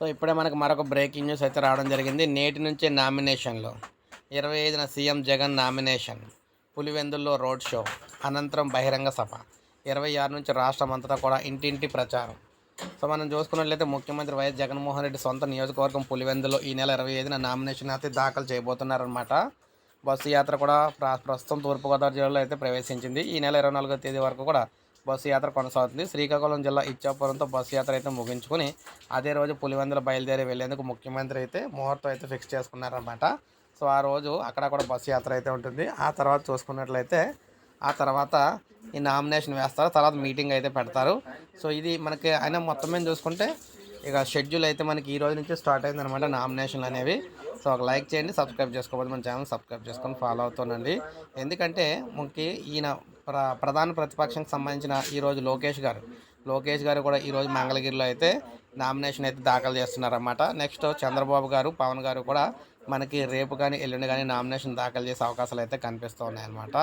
So ఇప్పుడే మనకు మరొక బ్రేకింగ్ న్యూస్ అయితే రావడం జరిగింది. నేటి నుంచి నామినేషన్లు ఇరవై ఐదున సీఎం జగన్ నామినేషన్ పులివెందుల్లో రోడ్ షో. అనంతరం బహిరంగ సభ. ఇరవై ఆరు నుంచి రాష్ట్రం అంతటా కూడా ఇంటింటి ప్రచారం. సో మనం చూసుకున్నట్లయితే ముఖ్యమంత్రి వైఎస్ జగన్మోహన్ రెడ్డి సొంత నియోజకవర్గం పులివెందులో ఈ నెల ఇరవై ఐదున నామినేషన్ అయితే దాఖలు చేయబోతున్నారనమాట బస్సు యాత్ర కూడా ప్రస్తుతం తూర్పుగోదావరి జిల్లాలో అయితే ప్రవేశించింది. ఈ నెల ఇరవై నాలుగో తేదీ వరకు కూడా బస్సు యాత్ర కొనసాగుతుంది. శ్రీకాకుళం జిల్లా ఇచ్చాపురంతో బస్సు యాత్ర అయితే ముగించుకుని అదే రోజు పులివెందుల బయలుదేరి వెళ్ళేందుకు ముఖ్యమంత్రి అయితే ముహూర్తం అయితే ఫిక్స్ చేసుకున్నారనమాట సో ఆ రోజు అక్కడ కూడా బస్సు యాత్ర అయితే ఉంటుంది. ఆ తర్వాత చూసుకున్నట్లయితే ఆ తర్వాత ఈ నామినేషన్ వేస్తారు. తర్వాత మీటింగ్ అయితే పెడతారు. సో ఇది మనకి అయినా మొత్తం మీద చూసుకుంటే ఇక షెడ్యూల్ అయితే మనకి ఈ రోజు నుంచి స్టార్ట్ అయింది అనమాట నామినేషన్లు అనేవి. సో ఒక లైక్ చేయండి సబ్స్క్రైబ్ చేసుకోకపోతే మన ఛానల్ సబ్స్క్రైబ్ చేసుకొని ఫాలో అవుతానండి ఎందుకంటే మనకి ఈయన ప్ర ప్రధాన ప్రతిపక్షానికి సంబంధించిన ఈరోజు లోకేష్ గారు. లోకేష్ గారు కూడా ఈరోజు మంగళగిరిలో అయితే నామినేషన్ అయితే దాఖలు చేస్తున్నారన్నమాట. నెక్స్ట్ చంద్రబాబు గారు పవన్ గారు కూడా మనకి రేపు కానీ ఎల్లుండి కానీ నామినేషన్ దాఖలు చేసే అవకాశాలు అయితే కనిపిస్తూ ఉన్నాయన్నమాట.